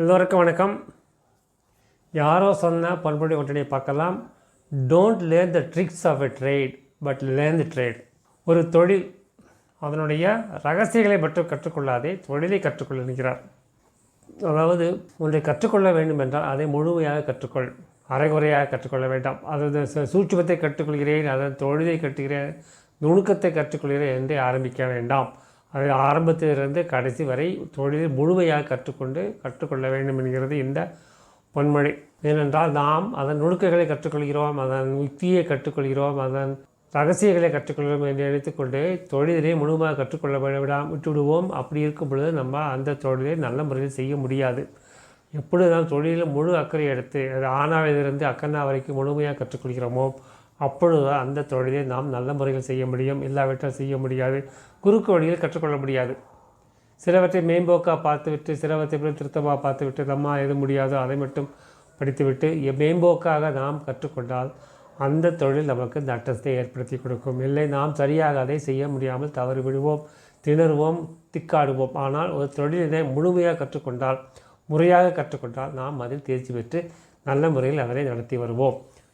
எல்லோருக்கும் வணக்கம். யாரோ சொன்ன பண்புடைய ஒன்றினை பார்க்கலாம். Don't learn the tricks of a trade but learn the trade ஒரு தொழில் அதனுடைய ரகசியங்களை மட்டும் கற்றுக்கொள்ளாதே தொழிலை கற்றுக்கொள்ள நிற்கிறார் அதாவது ஒன்றை கற்றுக்கொள்ள வேண்டும் என்றால் அதை முழுமையாக கற்றுக்கொள் அரைகுறையாக கற்றுக்கொள்ள வேண்டாம். அதாவது சு- சூட்சுமத்தை கற்றுக்கொள்கிறேன் அதன் தொழிலை கற்றுக்கிறேன் நுணுக்கத்தை கற்றுக்கொள்கிறேன் என்றே ஆரம்பிக்க வேண்டாம். அது ஆரம்பத்திலிருந்து கடைசி வரை தொழிலை முழுமையாக கற்றுக்கொண்டு கற்றுக்கொள்ள வேண்டும் என்கிறது இந்த பொன்மொழி. ஏனென்றால் நாம் அதன் நுணுக்கங்களை கற்றுக்கொள்கிறோம் அதன் யுக்தியை கற்றுக்கொள்கிறோம் அதன் ரகசியங்களை கற்றுக்கொள்கிறோம் என்று நினைத்துக்கொண்டு தொழிலை முழுமையாக கற்றுக்கொள்ள விடாம் விட்டுவிடுவோம். அப்படி இருக்கும் பொழுது நம்ம அந்த தொழிலை நல்ல முறையில் செய்ய முடியாது. எப்பொழுது நாம் தொழிலில் முழு அக்கறை எடுத்து அது ஆனாவிலிருந்து அக்கண்ணா வரைக்கும் முழுமையாக கற்றுக்கொள்கிறோமோ அப்பொழுது அந்த தொழிலை நாம் நல்ல முறையில் செய்ய முடியும். இல்லாவிட்டால் செய்ய முடியாது. குறுக்கு வழியில் கற்றுக்கொள்ள முடியாது. சிலவற்றை மேம்போக்காக பார்த்துவிட்டு சிலவற்றை பிறகு திருத்தமாக பார்த்துவிட்டு நம்ம எது முடியாதோ அதை மட்டும் படித்துவிட்டு மேம்போக்காக நாம் கற்றுக்கொண்டால் அந்த தொழில் நமக்கு நட்டத்தை ஏற்படுத்தி கொடுக்கும். இல்லை நாம் சரியாக அதை செய்ய முடியாமல் தவறு விடுவோம் திணறுவோம் திக்காடுவோம். ஆனால் ஒரு தொழிலினை முழுமையாக கற்றுக்கொண்டால் முறையாக கற்றுக்கொண்டால் நாம் அதில் தேர்ச்சி பெற்று நல்ல முறையில் அதனை நடத்தி வருவோம்.